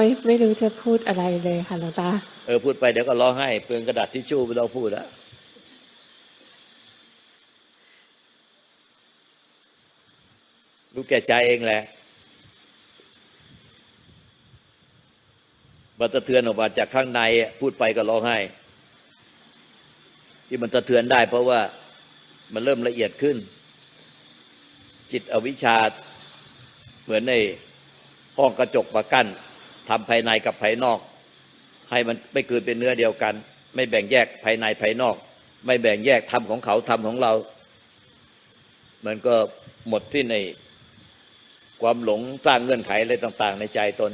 ไม่ไม่รู้จะพูดอะไรเลยค่ะหลวงตา เออพูดไปเดี๋ยวก็ร้องไห้เปลืองกระดาษทิชชู่ไม่ต้องพูดแล้วรู้แก่ใจเองแหละมันสะเทือนออกมาจากข้างในพูดไปก็ร้องไห้ ที่มันสะเทือนได้ เพราะว่ามันเริ่มละเอียดขึ้น จิตอวิชชาเหมือนในห้องกระจกมากั้น ทำภายในกับภายนอก ให้มันไม่เกิดเป็นเนื้อเดียวกัน ไม่แบ่งแยกภายในภายนอก ไม่แบ่งแยกทำของเขาทำของเรา มันก็หมดที่ในความหลงสร้างเงื่อนไขอะไรต่าง ๆ ในใจตน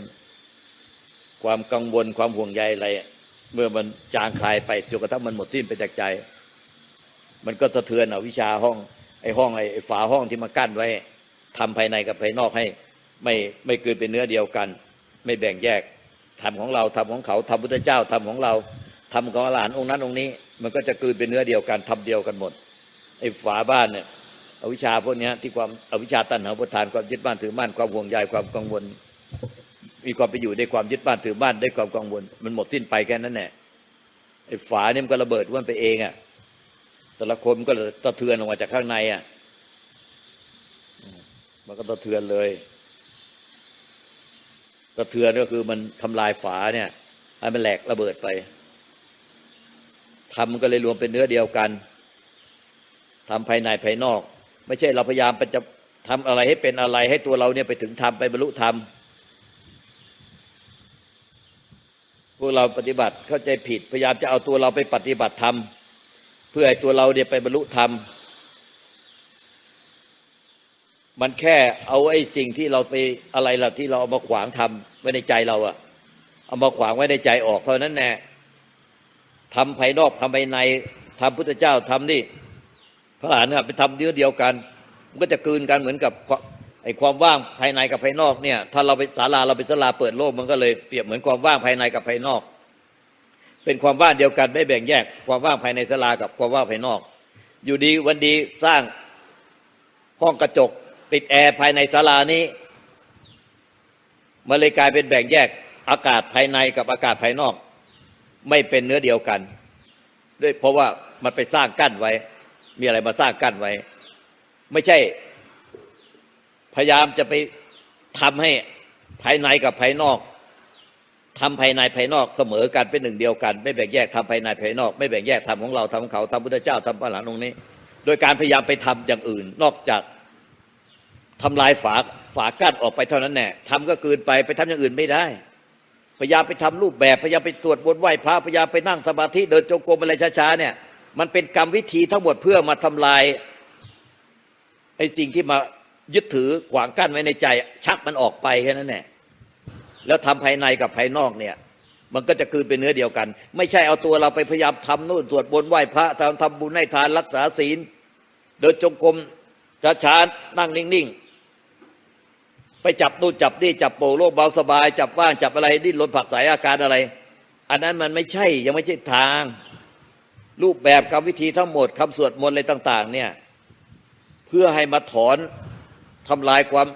ความกังวลความห่วงใยอะไรเมื่อมันจางคลายไปจนกระทั่งมันหมดสิ้นไปจากใจ มันก็สะเทือนอวิชาห้องไอ้ห้องไอ้ฝาห้องที่มากั้นไว้ทำภายในกับภายนอกให้ ไม่ไม่เกิดเป็นเนื้อเดียวกัน ไม่แบ่งแยกทำของเราทำของเขาทำพุทธเจ้าทำของเราทำของอรหันต์องค์นั้นองค์นี้ มันก็จะเกิดเป็นเนื้อเดียวกันทำเดียวกันหมดไอ้ฝาบ้านเนี่ยอวิชชาพวกเนี้ยที่ความอวิชชาตัณหาประทานความยึดบ้านถือบ้านความห่วงใยความกังวล มีความไปอยู่ในความยึดบ้านถือบ้านได้ความกังวล มันหมดสิ้นไปแค่นั้นแหละไอ้ฝาเนี่ยมันก็ระเบิดวันไปเองอะแต่ละคนมันก็สะเทือนออกมาจากข้างในอะมันก็สะเทือนเลย สะเทือนก็คือมันทำลายฝาเนี่ยให้มันแหลกระเบิดไปทำมันก็เลยรวมเป็นเนื้อเดียวกันทำภายในภายนอก ไม่ใช่เราพยายามไปจะทำอะไรให้เป็นอะไรให้ตัวเราเนี่ยไปถึงธรรมไปบรรลุธรรมพวกเราปฏิบัติเข้าใจผิดพยายามจะเอาตัวเราไปปฏิบัติธรรมเพื่อให้ตัวเราเนี่ยไปบรรลุธรรม มันแค่เอาไอ้สิ่งที่เราไปอะไรล่ะที่เราเอามาขวางทำไว้ในใจเราอะเอามาขวางไว้ในใจออกเท่านั้นแน่ทำภายนอกทำภายในทำพุทธเจ้าทำนี่ พระอรหันต์ไปทำเดียวเดียวกัน มันก็จะกลืนกันเหมือนกับไอ้ความว่างภายในกับภายนอกเนี่ย ถ้าเราไปศาลาเราเป็นศาลาเปิดโลกมันก็เลยเปรียบเหมือนความว่างภายในกับภายนอก เป็นความว่างเดียวกันไม่แบ่งแยก ความว่างภายในศาลากับความว่างภายนอก อยู่ดีวันดีสร้างห้องกระจก ติดแอร์ภายในศาลานี้มันเลยกลายเป็นแบ่งแยกอากาศภายในกับอากาศภายนอก ไม่เป็นเนื้อเดียวกัน ด้วยเพราะว่ามันไปสร้างกั้นไว้ มีอะไรมาสร้างกั้นไว้ ไม่ใช่ พยายามจะไปทำให้ภายในกับภายนอกทำภายในภายนอกเสมอกันเป็นหนึ่งเดียวกัน ไม่แบ่งแยกทำภายในภายนอก ไม่แบ่งแยกทำของเราทำของเขาทำพุทธเจ้าทำพระหลานองค์นี้ โดยการพยายามไปทำอย่างอื่น นอกจาก ทำลายฝาฝากั้นออกไปเท่านั้นแน่ทำก็เกินไปไปทำอย่างอื่นไม่ได้ พยายามไปทำรูปแบบพยายามไปตรวจบนไหว้พระพยายามไปนั่งสมาธิเดินจงกรมอะไรช้าๆเนี่ย มันเป็นกรรมวิธีทั้งหมดเพื่อมาทำลายไอ้สิ่งที่มายึดถือขวางกั้นไว้ในใจ ชักมันออกไปแค่นั้นแหละแล้วทำภายในกับภายนอกเนี่ย มันก็จะคืนเป็นเนื้อเดียวกัน ไม่ใช่เอาตัวเราไปพยายามทำนู่นตรวจบนไหว้พระทำทำบุญให้ทานรักษาศีล เดินจงกรมช้าๆนั่งนิ่งๆ ไปจับนู่นจับนี่จับโป่งโล่งเบาสบาย จับว่างจับอะไรดิ้นรนผักสายอาการอะไร อันนั้นมันไม่ใช่ยังไม่ใช่ทาง รูปแบบกรรมวิธีทั้งหมดคำสวดมนต์อะไรต่าง ๆ เนี่ยเพื่อให้มาถอนทำลายความ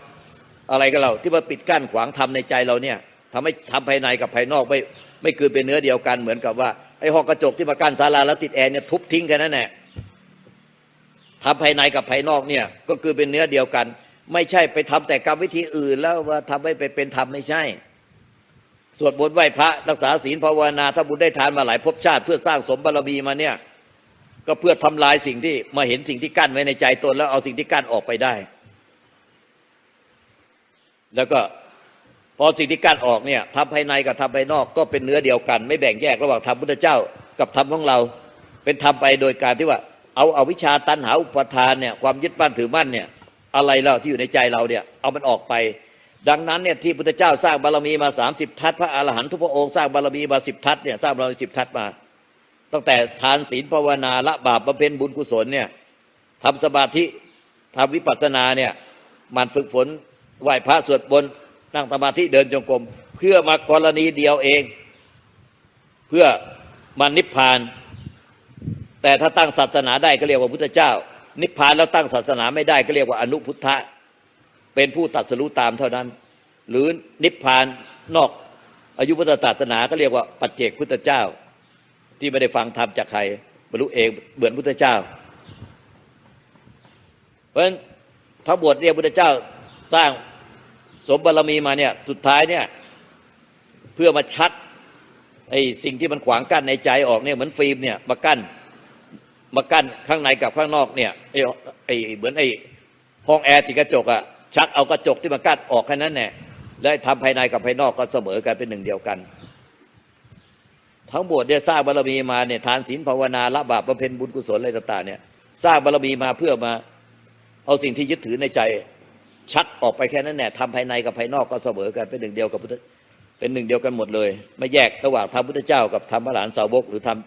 อะไรกันเรา ที่มาปิดกั้นขวางทำในใจเราเนี่ยทำให้ทำภายในกับภายนอกไม่ไม่คือเป็นเนื้อเดียวกันเหมือนกับว่าไอ้หองกระจกที่มากั้นศาลาแล้วติดแอร์เนี่ยทุบทิ้งแค่นั้นแหละทำภายในกับภายนอกเนี่ยก็คือเป็นเนื้อเดียวกัน ไม่ใช่ไปทำแต่กรรมวิธีอื่น แล้วว่าทำให้ไปเป็นธรรมไม่ใช่ สวดมนไหว้พระรักษาศีลภาวนาถ้าบุญได้ทานมาหลายภพชาติเพื่อสร้างสมบารมีมาเนี่ย ก็เพื่อทำลายสิ่งที่มาเห็นสิ่งที่กั้นไว้ในใจตนแล้วเอาสิ่งที่กั้นออกไปได้ แล้วก็พอสิ่งที่กั้นออกเนี่ยทำภายในกับทำภายนอกก็เป็นเนื้อเดียวกัน ไม่แบ่งแยกระหว่างธรรมพุทธเจ้ากับธรรมของเรา เป็นธรรมไปโดยการที่ว่า เอาเอาวิชาตันหาอุปทานเนี่ยความยึดมั่นถือมั่นเนี่ย อะไรเราที่อยู่ในใจเราเนี่ย เอามันออกไป ดังนั้นเนี่ยที่พุทธเจ้าสร้างบารมีมาสามสิบทัศพระอรหันตุพระองค์สร้างบารมีมาสิบทัศเนี่ยสร้างบารมีสิบทัศมา ตั้งแต่ทานศีลภาวนาละบาปบำเพ็ญบุญกุศลเนี่ยทำสมาธิทำวิปัสสนาเนี่ยมันฝึกฝนไหว้พระสวดบนต์นั่งสมาธิเดินจงกรมเพื่อมากรณีเดียวเอง เพื่อมานิพพาน แต่ถ้าตั้งศาสนาได้ก็เรียกว่าพุทธเจ้า นิพพานแล้วตั้งศาสนาไม่ได้ก็เรียกว่าอนุพุทธะ เป็นผู้ตัดสรู้ตามเท่านั้น หรือนิพพานนอกอายุพุทธศาสนาก็เรียกว่าปัจเจกพุทธเจ้า ที่ไม่ได้ฟังธรรมจากใครบรรลุเองเหมือนพุทธเจ้า เพราะฉะนั้นทั้งบวชเรียกพุทธเจ้าสร้างสมบารมีมาเนี่ยสุดท้ายเนี่ยเพื่อมาชัดไอ้สิ่งที่มันขวางกั้นในใจออกเนี่ยเหมือนฟิล์มเนี่ยมากั้น มากั้นข้างในกับข้างนอกเนี่ยไอ้ไอ้เหมือนไอ้ห้องแอร์ติดกระจกอะชักเอากระจกที่มากั้นออกแค่นั้นแน่แล้วทำภายในกับภายนอกก็เสมอกันเป็นหนึ่งเดียวกัน ทั้งบวชเนี่ยสร้างบารมีมาเนี่ยทานศีลภาวนาละบาปบำเพ็ญบุญกุศลอะไรต่างๆเนี่ยสร้างบารมีมาเพื่อมา เอาสิ่งที่ยึดถือในใจ ชักออกไปแค่นั้นแน่ทำภายในกับภายนอกก็เสมอกันเป็นหนึ่งเดียวกับพุทธ เป็นหนึ่งเดียวกันหมดเลย ไม่แยกระหว่างธรรมพุทธเจ้ากับธรรมพระหลานสาวกหรือธรรม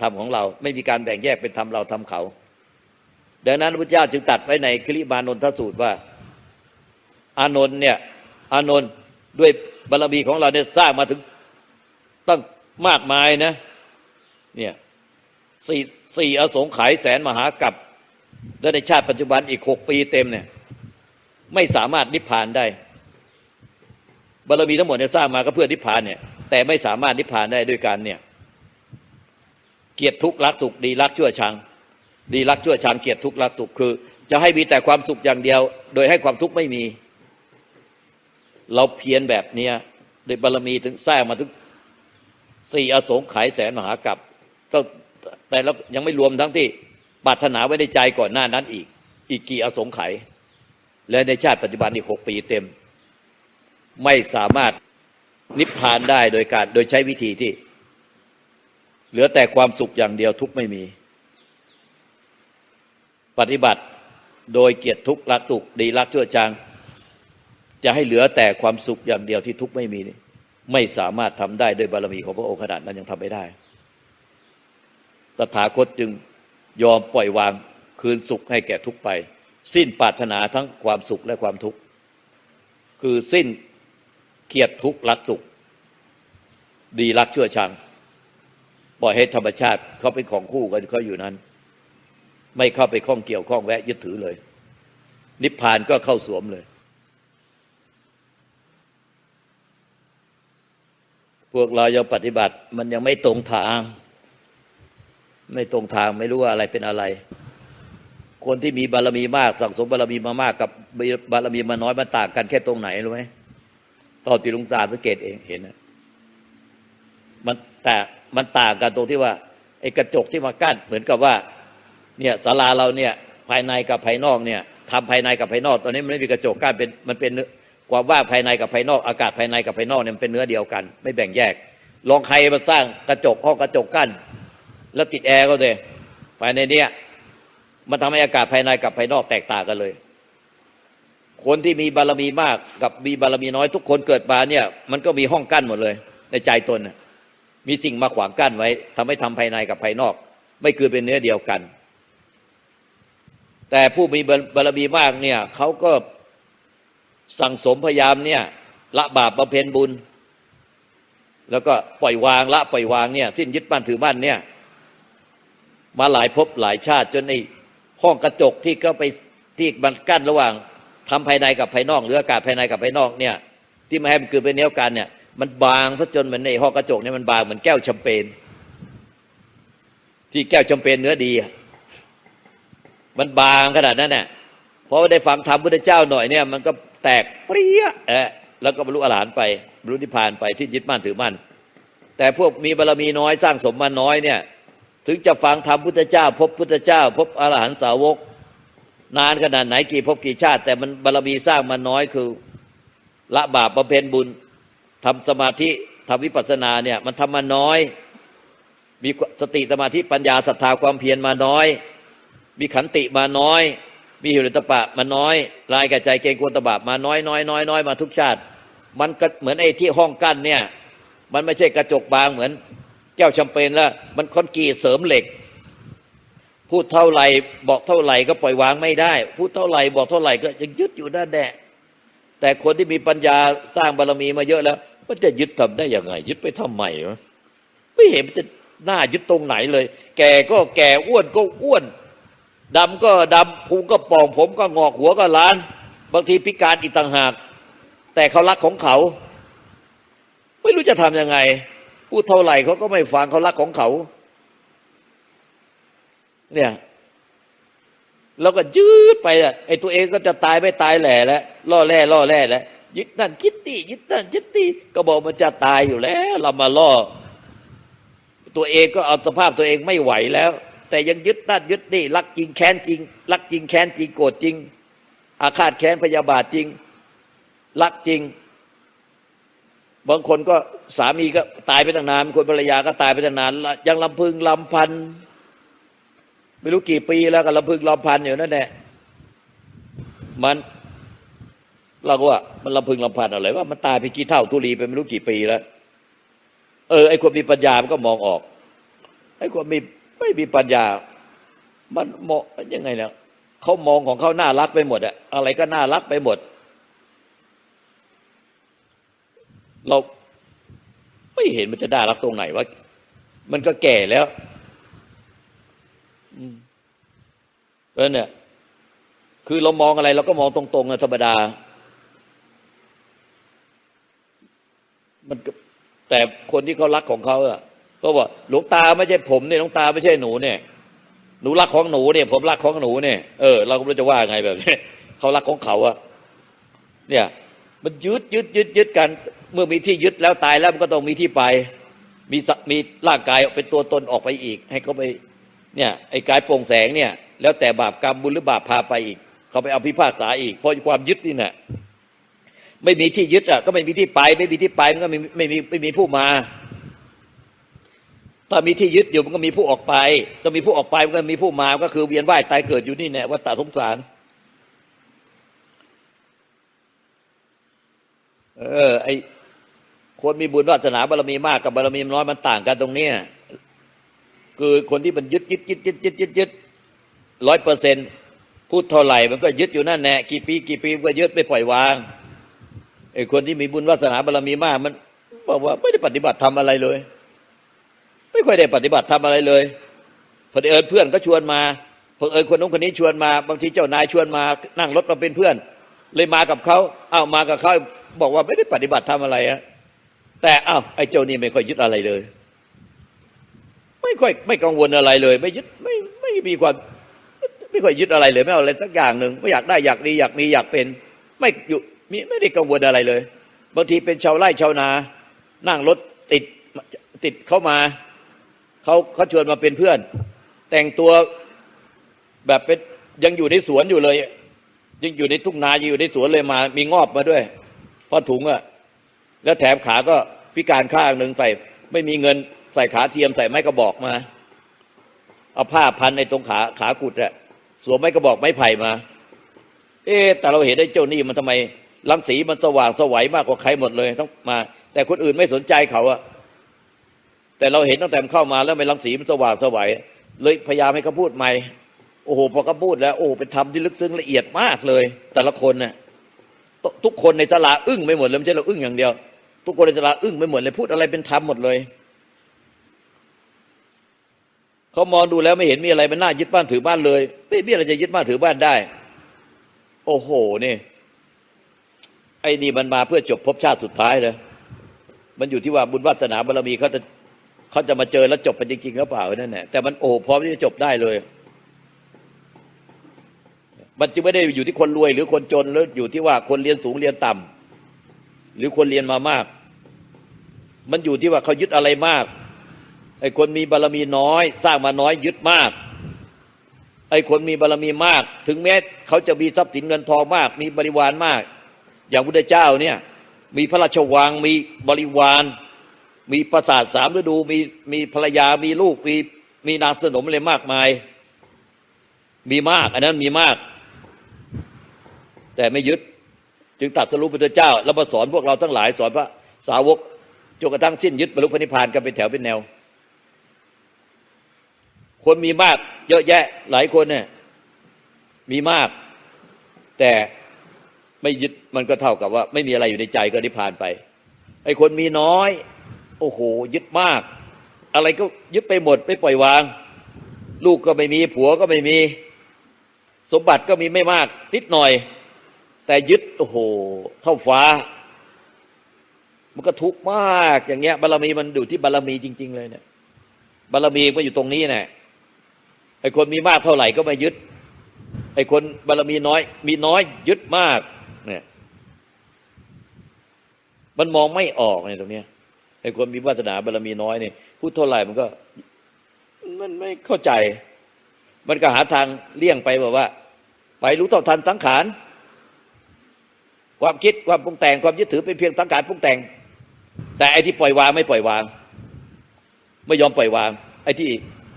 ธรรมของเรา ไม่มีการแบ่งแยกเป็นธรรมเราธรรมเขา ดังนั้นพระพุทธเจ้าจึงตัดไว้ในคลิบานนทสูตรว่า อานนท์เนี่ยอานนท์ด้วยบารมีของเราเนี่ยสร้างมาถึงตั้งมากมายนะ เนี่ยสี่สี่อสงไขยแสนมหากับและในชาติปัจจุบันอีกหกปีเต็มเนี่ย ไม่สามารถนิพพานได้ บารมีทั้งหมดเนี่ยสร้างมาก็เพื่อนิพพานเนี่ยแต่ไม่สามารถนิพพานได้ด้วยการเนี่ยเกียรติทุกข์รักสุขดีรักชั่วชัง ดีรักชั่วชังเกียรติทุกข์รักสุขคือ จะให้มีแต่ความสุขอย่างเดียว โดยให้ความทุกข์ไม่มี เราเพียรแบบเนี้ยโดยบารมีถึงสร้างมาถึงสี่อสงไขยแสนมหากับต้องแต่แล้วยังไม่รวมทั้งที่ปรารถนาไว้ในใจก่อนหน้านั้นอีก อีกกี่อสงไขยและในชาติปัจจุบันอีกหกปีเต็ม ไม่สามารถนิพพานได้โดยการโดยใช้วิธีที่ เหลือแต่ความสุขอย่างเดียวทุกไม่มี ปฏิบัติโดยเกียรติทุกรักสุขดีรักชั่วจางจะให้เหลือแต่ความสุขอย่างเดียวที่ทุกไม่มีนี่ไม่สามารถทำได้ด้วยบารมีของพระองค์ขนาดนั้นยังทำไม่ได้ ตถาคตจึงยอมปล่อยวางคืนสุขให้แก่ทุกไป สิ้นปรารถนาทั้งความสุขและความทุกข์ คือสิ้น เกียรติทุกข์รักสุข ดีรักชั่วชัง ปล่อยให้ธรรมชาติเขาเป็นของคู่กันเขาอยู่นั้น ไม่เข้าไปข้องเกี่ยวข้องแวะยึดถือเลย นิพพานก็เข้าสวมเลย พวกเรายังปฏิบัติมันยังไม่ตรงทาง ไม่ตรงทางไม่รู้ว่าอะไรเป็นอะไรคนที่มีบารมีมากสั่งสมบารมีมามากกับบารมีมาน้อยมันต่างกันแค่ตรงไหนรู้ไหม ตอนที่ลุงตาสังเกตเองเห็นนะมันแต่มันต่างกันตรงที่ว่าไอ้กระจกที่มากั้นเหมือนกับว่า เนี่ยศาลาเราเนี่ย ภายในกับภายนอกเนี่ยทำภายในกับภายนอก ตอนนี้มันไม่มีกระจกกั้นเป็นมันเป็นความว่างภายในกับภายนอก อากาศภายในกับภายนอกเนี่ยมันเป็นเนื้อเดียวกัน ไม่แบ่งแยก ลองใครมาสร้างกระจกห้องกระจกกั้นแล้วติดแอร์ก็เลยภายในเนี้ยมันทำให้อากาศภายในกับภายนอกแตกต่างกันเลย คนที่มีบารมีมากกับมีบารมีน้อย ทุกคนเกิดมาเนี่ย มันก็มีห้องกั้นหมดเลย ในใจตนมีสิ่งมาขวางกั้นไว้ทำให้ทำภายในกับภายนอก ไม่คือเป็นเนื้อเดียวกัน แต่ผู้มีบารมีมากเนี่ยเขาก็สั่งสมพยายามเนี่ยละบาปบำเพ็ญบุญ แล้วก็ปล่อยวางละปล่อยวางเนี่ยสิ้นยึดมั่นถือมั่นเนี่ยมาหลายภพหลายชาติจนไอ้ห้องกระจกที่ก็ไปที่มันกั้นระหว่าง ทำภายในกับภายนอกหรืออากาศภายในกับภายนอกเนี่ย ที่มาให้มันคือเป็นเนี้ยกันเนี่ย มันบางซะจนเหมือนในห้องกระจกเนี่ยมันบางเหมือนแก้วแชมเปญที่แก้วแชมเปญเนื้อดี มันบางขนาดนั้นเนี่ยพอได้ฟังธรรมพุทธเจ้าหน่อยเนี่ย มันก็แตกเปรี้ยเอะแล้วก็บรรลุอรหันต์ไปบรรลุนิพพานไปที่ยึดมั่นถือมั่นแต่พวกมีบารมีน้อยสร้างสมมาน้อยเนี่ย ถึงจะฟังธรรมพุทธเจ้า พบพุทธเจ้า พบอรหันต์สาวก นานขนาดไหนกี่พบกี่ชาติ แต่มันบารมีสร้างมาน้อยคือ ละบาปบำเพ็ญบุญทำสมาธิทำวิปัสสนาเนี่ยมันทำมาน้อย มีสติสมาธิปัญญาศรัทธาความเพียรมาน้อย มีขันติมาน้อย มีหิริตปะมาน้อยลายกระใจเกงกลัวตบาปมาน้อยน้อยน้อยน้อยมาทุกชาติ มันก็เหมือนไอ้ที่ห้องกั้นเนี่ย มันไม่ใช่กระจกบางเหมือน แก้วแชมเปญแล้ว มันคอนกรีตเสริมเหล็ก พูดเท่าไหร่บอกเท่าไหร่ก็ปล่อยวางไม่ได้ พูดเท่าไหร่บอกเท่าไหร่ก็ยังยึดอยู่ด้านแดะแต่คนที่มีปัญญาสร้างบารมีมาเยอะแล้ว มันจะยึดทำได้ยังไง ยึดไปทำไมวะไม่เห็นมันจะหน่ายึดตรงไหนเลย แก่ก็แก่อ้วนก็อ้วนดำก็ดำพุงก็ป่องผมก็งอกหัวก็ล้าน บางทีพิการอีกต่างหาก แต่เขารักของเขา ไม่รู้จะทำยังไง พูดเท่าไหร่เขาก็ไม่ฟังเขารักของเขา เนี่ยแล้วก็ยืดไปอะไอ้ตัวเองก็จะตายไม่ตายแหล่แล้วล่อแร่ล่อแร่แล้วยึดนั่นคิดตียึดนั่นยึดตีก็บอกมันจะตายอยู่แล้ว เรามาล่อ ตัวเองก็เอาสภาพตัวเองไม่ไหวแล้ว แต่ยังยึดนั่นยึดนี่รักจริงแค้นจริง รักจริงแค้นจริงโกรธจริง อาฆาตแค้นพยาบาทจริง รักจริง บางคนก็สามีก็ตายไปตั้งนานคนภรรยาก็ตายไปตั้งนานละยังลำพึงลำพัน ไม่รู้กี่ปีแล้วก็ลำพึงลำพันอยู่นั่นแหละมันเราก็ว่ามันลำพึงลำพันอะไรว่ามันตายไปกี่เท่าทุลีไปไม่รู้กี่ปีแล้ว เออไอ้คนมีปัญญามันก็มองออกไอ้คนมีไม่มีปัญญา มันมองยังไงเนี่ยเขามองของเขาน่ารักไปหมดอะอะไรก็น่ารักไปหมด เราไม่เห็นมันจะน่ารักตรงไหนวะมันก็แก่แล้ว เพราะเนี่ย คือเรามองอะไรเราก็มองตรงๆนะธรรมดา มันแต่คนที่เขารักของเขาอะก็บอกหลวงตาไม่ใช่ผมเนี่ยหลวงตาไม่ใช่หนูเนี่ยหนูรักของหนูเนี่ย ผมรักของหนูเนี่ยเออเราก็ไม่รู้จะว่าไงแบบนี้เขารักของเขาอะเนี่ย มันยึดยึดยึดยึดกัน เมื่อมีที่ยึดแล้วตายแล้วมันก็ต้องมีที่ไป มีสมีร่างกายเป็นตัวตนออกไปอีก ให้เขาไป เนี่ยไอ้กายโปร่งแสงเนี่ย แล้วแต่บาปกรรมบุญหรือบาปพาไปอีก เขาไปเอาพิพากษาอีก เพราะความยึดนี่น่ะไม่มีที่ยึดอะก็ไม่มีที่ไป ไม่มีที่ไปมันก็ไม่ไม่มีไม่มีผู้มา ถ้ามีที่ยึดอยู่มันก็มีผู้ออกไปต้องมีผู้ออกไปมันก็มีผู้มาก็คือเวียนว่ายตายเกิดอยู่นี่แน่วัฏฏะสงสารเออไอคนมีบุญวาสนาบารมีมากกับบารมีน้อยมันต่างกันตรงเนี้ย คือคนที่มันยึดยึดยึดยึดยึดยึดยึดร้อยเปอร์เซ็นพูดเท่าไหร่มันก็ยึดอยู่นั่นแน่กี่ปีกี่ปีมันก็ยึดไม่ปล่อยวางไอ้คนที่มีบุญวาสนาบารมีมาก มันบอกว่าไม่ได้ปฏิบัติทำอะไรเลย ไม่ค่อยได้ปฏิบัติทำอะไรเลยพอดีเอิญเพื่อนก็ชวนมาพอเอิญคนนู้นคนนี้ชวนมาบางทีเจ้านายชวนมานั่งรถมาเป็นเพื่อน เลยมากับเขาเอามากับเขาบอกว่าไม่ได้ปฏิบัติทำอะไรอะแต่เอ้าไอ้เจ้านี่ไม่ค่อยยึดอะไรเลย ไม่ค่อยไม่กังวลอะไรเลย ไม่ยึดไม่ไม่มีความไม่ค่อยยึดอะไรเลย ไม่เอาอะไรสักอย่างหนึ่งไม่อยากได้อยากดีอยากมีอยากเป็น ไม่อยู่มีไม่ได้กังวลอะไรเลยบางทีเป็นชาวไร่ชาวนา นั่งรถติดติดเข้ามาเขาเขาชวนมาเป็นเพื่อน แต่งตัวแบบเป็นยังอยู่ในสวนอยู่เลย ยังอยู่ในทุ่งนายังอยู่ในสวนเลยมา มีงอบมาด้วยพราะถุงอะแล้วแถมขาก็พิการข้างหนึ่งใส่ไม่มีเงิน ส่ขาเทียมใส่ไม้กระบอกมา เอาผ้าพันในตรงขาขากุดอะสวมไม้กระบอกไม้ไผ่มา เอ๊แต่เราเห็นได้เจ้านี่มันทำไมรังสีมันสว่างสวัยมากกว่าใครหมดเลยต้องมา แต่คนอื่นไม่สนใจเขาอะแต่เราเห็นตั้งแต่เข้ามาแล้วไม่รังสีมันสว่างสวัยเลยพยายามให้เขาพูดใหม่โอ้โหพอเขาพูดแล้ว โอ้เป็นธรรมที่ลึกซึ้งละเอียดมากเลย แต่ละคนเนี่ยทุกคนในตลาอึ้งไม่หมดเลยไม่ใช่เราอึ้งอย่างเดียว ทุกคนในตลาอึ้งไม่หมดเลยพูดอะไรเป็นธรรมหมดเลย เขามองดูแล้วไม่เห็นมีอะไรมันน่ายึดบ้านถือบ้านเลย ไม่มีอะไรจะยึดบ้านถือบ้านได้ โอ้โหนี่ไอ้นี่มันมาเพื่อจบภพชาติสุดท้ายเลยมันอยู่ที่ว่าบุญวาสนาบารมีเขาจะเขาจะมาเจอแล้วจบเป็นจริงๆหรือเปล่านั่นแหละแต่มันโอ้พร้อมที่จะจบได้เลย มันจึงไม่ได้อยู่ที่คนรวย หรือคนจนหรืออยู่ที่ว่าคนเรียนสูงเรียนต่ำหรือคนเรียนมามาก มันอยู่ที่ว่าเขายึดอะไรมาก ไอ้คนมีบารมีน้อย สร้างมาน้อยยึดมาก ไอ้คนมีบารมีมาก ถึงแม้เขาจะมีทรัพย์สินเงินทองมาก มีบริวารมาก อย่างพุทธเจ้าเนี่ย มีพระราชวังมีบริวาร มีปราสาทสามฤดูมีมีภรรยามีลูกมีมีนางสนมอะไรมากมาย มีมาก อันนั้นมีมาก แต่ไม่ยึด จึงตัดสรุปพุทธเจ้า แล้วมาสอนพวกเราทั้งหลายสอนพระสาวกจนกระทั่งสิ้นยึดบรรลุพระนิพพานกันเป็นแถวเป็นแนว คนมีมาก เยอะแยะหลายคนเนี่ยมีมาก แต่ไม่ยึดมันก็เท่ากับว่า ไม่มีอะไรอยู่ในใจก็นิพพานไปไอ้คนมีน้อย โอ้โห ยึดมาก อะไรก็ยึดไปหมดไม่ปล่อยวาง ลูกก็ไม่มีผัวก็ไม่มี สมบัติก็มีไม่มาก นิดหน่อย แต่ยึดโอ้โหเท่าฟ้า มันก็ทุกข์มากอย่างเงี้ยบารมีมันอยู่ที่บารมีจริง ๆ เลยเนี่ยบารมีมันอยู่ตรงนี้แน่ ไอ้คนมีมากเท่าไหร่ก็ไม่ยึด ไอ้คนบารมีน้อย มีน้อยยึดมาก เนี่ย มันมองไม่ออกเนี่ยตรงเนี้ยไอ้คนมีวาสนาบารมีน้อยเนี่ยพูดเท่าไหร่มันก็ มันไม่เข้าใจ มันก็หาทางเลี่ยงไปแบอกว่า ไปรู้เท่าทันสังขารความคิดความปรุงแต่งความยึดถือเป็นเพียงสังขารปรุงแต่ง แต่ไอ้ที่ปล่อยวางไม่ปล่อยวาง ไม่ยอมปล่อยวาง ไอ้ที่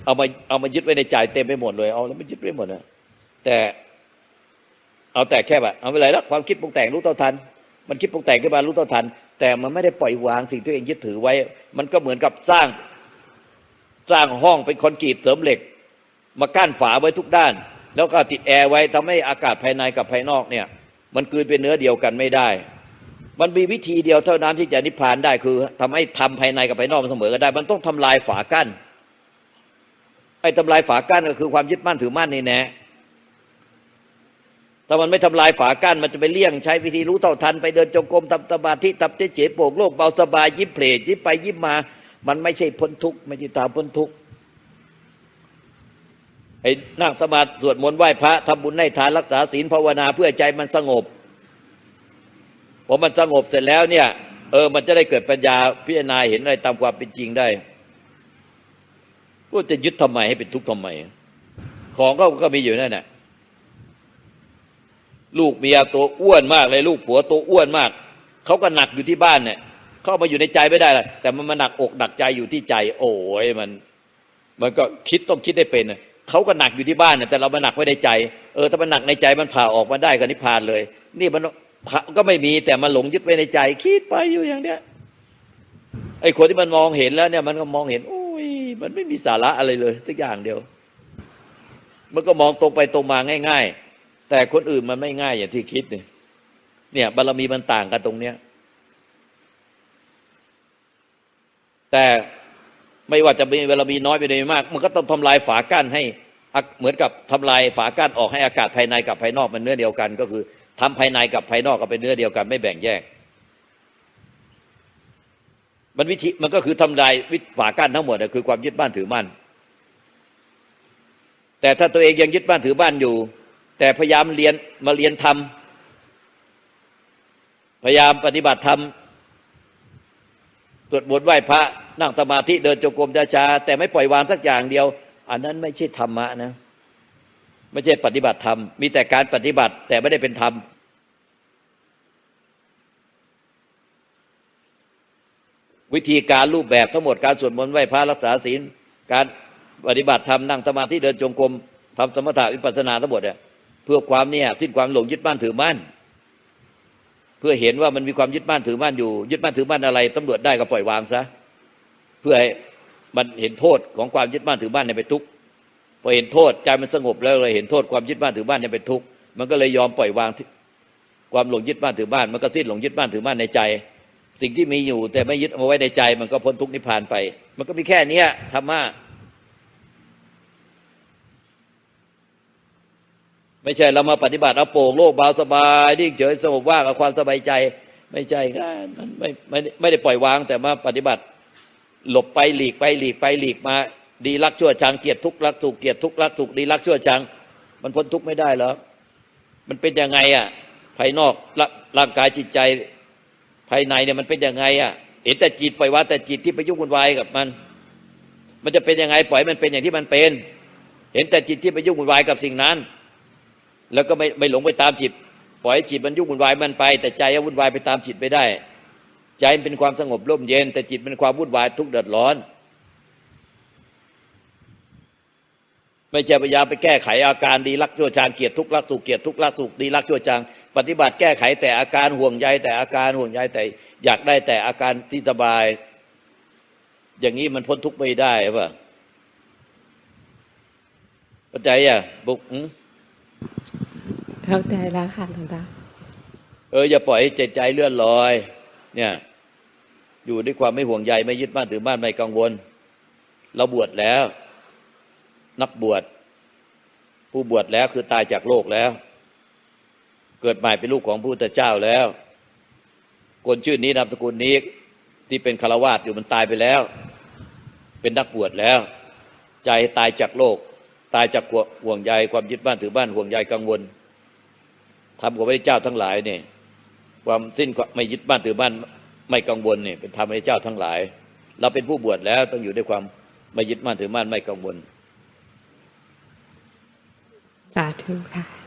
เอามาเอามายึดไว้ในใจเต็มไปหมดเลย เอาแล้วมันยึดไว้หมดนะแต่เอาแต่แค่แบบเอาไปเลยแล้วความคิดปรุงแต่งรู้เท่าทัน มันคิดปรุงแต่งขึ้นมารู้เท่าทัน แต่มันไม่ได้ปล่อยวางสิ่งที่เองยึดถือไว้ มันก็เหมือนกับสร้างสร้างห้องเป็นคอนกรีตเสริมเหล็ก มากั้นฝาไว้ทุกด้าน แล้วก็ติดแอร์ไว้ทำให้อากาศภายในกับภายนอกเนี่ย มันกลืนเป็นเนื้อเดียวกันไม่ได้ มันมีวิธีเดียวเท่านั้นที่จะนิพพานได้คือทำให้ทำภายในกับภายนอกมันเสมอกันได้ มันต้องทำลายฝากั้น ไอ้ทำลายฝากั้นก็คือความยึดมั่นถือมั่นนี่แน่ถ้ามันไม่ทำลายฝากั้นมันจะไปเลี่ยงใช้วิธีรู้เท่าทัน ไปเดินจงกรมทำสมาธิทำเจ๊เจ๋โปร่งโลกเบาสบายยิ้มเพลยิ้มไปยิ้มมา มันไม่ใช่พ้นทุกข์ไม่ใช่ตามพ้นทุกข์ไอ้นั่งสมาธิสวดมนต์ไหว้พระทำบุญให้ทานรักษาศีลภาวนาเพื่อใจมันสงบพอมันสงบเสร็จแล้วเนี่ย เออ มันจะได้เกิดปัญญาพิจารณาเห็นอะไรตามความเป็นจริงได้ ว่าจะยึดทำไมให้เป็นทุกข์ทำไม ของก็ก็มีอยู่นั่นแหละลูกเมียตัวอ้วนมากเลยลูกผัวตัวอ้วนมากเขาก็หนักอยู่ที่บ้านเนี่ยเข้ามาอยู่ในใจไม่ได้ละแต่มันมาหนักอกหนักใจอยู่ที่ใจ โอ้ยมัน มันก็คิดต้องคิดได้เป็นเขาก็หนักอยู่ที่บ้านเนี่ยแต่เรามาหนักไว้ในใจเออถ้ามันหนักในใจมันผ่าออกมาได้ก็นิพพานเลย นี่มันก็ไม่มีแต่มันหลงยึดไว้ในใจ คิดไปอยู่อย่างเนี้ยไอ้คนที่มันมองเห็นแล้วเนี่ยมันก็มองเห็นโอ้ มันไม่มีสาระอะไรเลยทุกอย่างเดียว มันก็มองตรงไปตรงมาง่าย ๆ แต่คนอื่นมันไม่ง่ายอย่างที่คิดเนี่ยเนี่ยบารมีมันต่างกันตรงเนี้ย แต่ไม่ว่าจะมีเวลามีน้อยไปมีมาก มันก็ต้องทำลายฝากั้นให้เหมือนกับทำลายฝากั้นออกให้อากาศภายในกับภายนอกมันเนื้อเดียวกัน ก็คือทำภายในกับภายนอกก็เป็นเนื้อเดียวกัน ไม่แบ่งแยก มันวิธีมันก็คือทำลายวิฝากั้นทั้งหมดคือความยึดบ้านถือมั่นแต่ถ้าตัวเองยังยึดบ้านถือบ้านอยู่ แต่พยายามเรียนมาเรียนทำพยายามปฏิบัติธรรมตรวจบทไหว้พระนั่งสมาธิเดินจงกรมช้าแต่ไม่ปล่อยวางสักอย่างเดียว อันนั้นไม่ใช่ธรรมะนะ ไม่ใช่ปฏิบัติธรรม มีแต่การปฏิบัติแต่ไม่ได้เป็นธรรม วิธีการรูปแบบทั้งหมดการสวดมนต์ไหว้พระรักษาศีลการปฏิบัติธรรมนั่งสมาธิเดินจงกรมทำสมถะวิปัสสนาทั้งหมดเนี่ยเพื่อความเนี่ยสิ้นความหลงยึดมั่นถือมั่นเพื่อเห็นว่ามันมีความยึดมั่นถือมั่นอยู่ ยึดมั่นถือมั่นอะไรตำรวจได้ก็ปล่อยวางซะเพื่อให้มันเห็นโทษของความยึดมั่นถือมั่นในเป็นทุกข์พอเห็นโทษใจมันสงบแล้วเลยเห็นโทษความยึดมั่นถือมั่นในเป็นทุกข์มันก็เลยยอมปล่อยวางความหลงยึดมั่นถือมั่นมันก็สิ้นหลงยึดมั่นถือมั่นในใจ สิ่งที่มีอยู่ แต่ไม่ยึดเอาไว้ในใจ มันก็พ้นทุกนิพพานไป มันก็มีแค่เนี้ยธรรมะไม่ใช่เรามาปฏิบัติเอาโป่งโลกเบาสบายนิ่งเฉยสงบว่างเอาความสบายใจ ไม่ใช่มันไม่ไม่ไม่ได้ปล่อยวาง แต่มาปฏิบัติ หลบไปหลีกไปหลีกไปหลีกมา ดีรักชั่วชังเกียรติทุกข์รักสุขเกียรติทุกข์รักสุขดีรักชั่วชัง มันพ้นทุกข์ไม่ได้หรอมันเป็นยังไงอะภายนอกร่างกายจิตใจ ภายในเนี่ยมันเป็นยังไงอะเห็นแต่จิตปล่อยวางแต่จิตที่ไปยุ่งวุ่นวายกับมัน มันจะเป็นยังไงปล่อยมันเป็นอย่างที่มันเป็น เห็นแต่จิตที่ไปยุ่งวุ่นวายกับสิ่งนั้น แล้วก็ไม่ไม่หลงไปตามจิต ปล่อยจิตมันยุ่งวุ่นวายมันไป แต่ใจวุ่นวายไปตามจิตไม่ได้ ใจเป็นความสงบร่มเย็น แต่จิตเป็นความวุ่นวายทุกข์เดือดร้อน ไม่ใช่พยายามไปแก้ไขอาการดีรักชั่วจางเกียรติทุกข์รักสุขเกียรติทุกข์รักสุขดีรักชั่วจาง ปฏิบัติแก้ไขแต่อาการห่วงใยแต่อาการห่วงใยแต่อยากได้แต่อาการที่สบาย อย่างนี้มันพ้นทุกข์ไม่ได้ป่ะเข้าใจอะบุกอืมเข้าใจแล้วค่ะหลวงตาเอออย่าปล่อยให้ใจใจเลื่อนลอย เนี่ย อยู่ด้วยความไม่ห่วงใยไม่ยึดมั่นถือมั่นไม่กังวล เราบวชแล้ว นักบวชผู้บวชแล้วคือตายจากโลกแล้ว เกิดใหม่เป็นลูกของพระพุทธเจ้าแล้ว คนชื่อนี้นามสกุลนี้ที่เป็นคารวาสอยู่มันตายไปแล้ว เป็นนักบวชแล้ว ใจตายจากโลก ตายจากห่วงใยความยึดบ้านถือบ้านห่วงใยกังวลทำกับพระเจ้าทั้งหลายเนี่ยความสิ้นไม่ยึดบ้านถือบ้านไม่กังวลเนี่ยเป็นธรรมพระเจ้าทั้งหลาย เราเป็นผู้บวชแล้วต้องอยู่ด้วยความไม่ยึดบ้านถือบ้านไม่กังวลสาธุค่ะ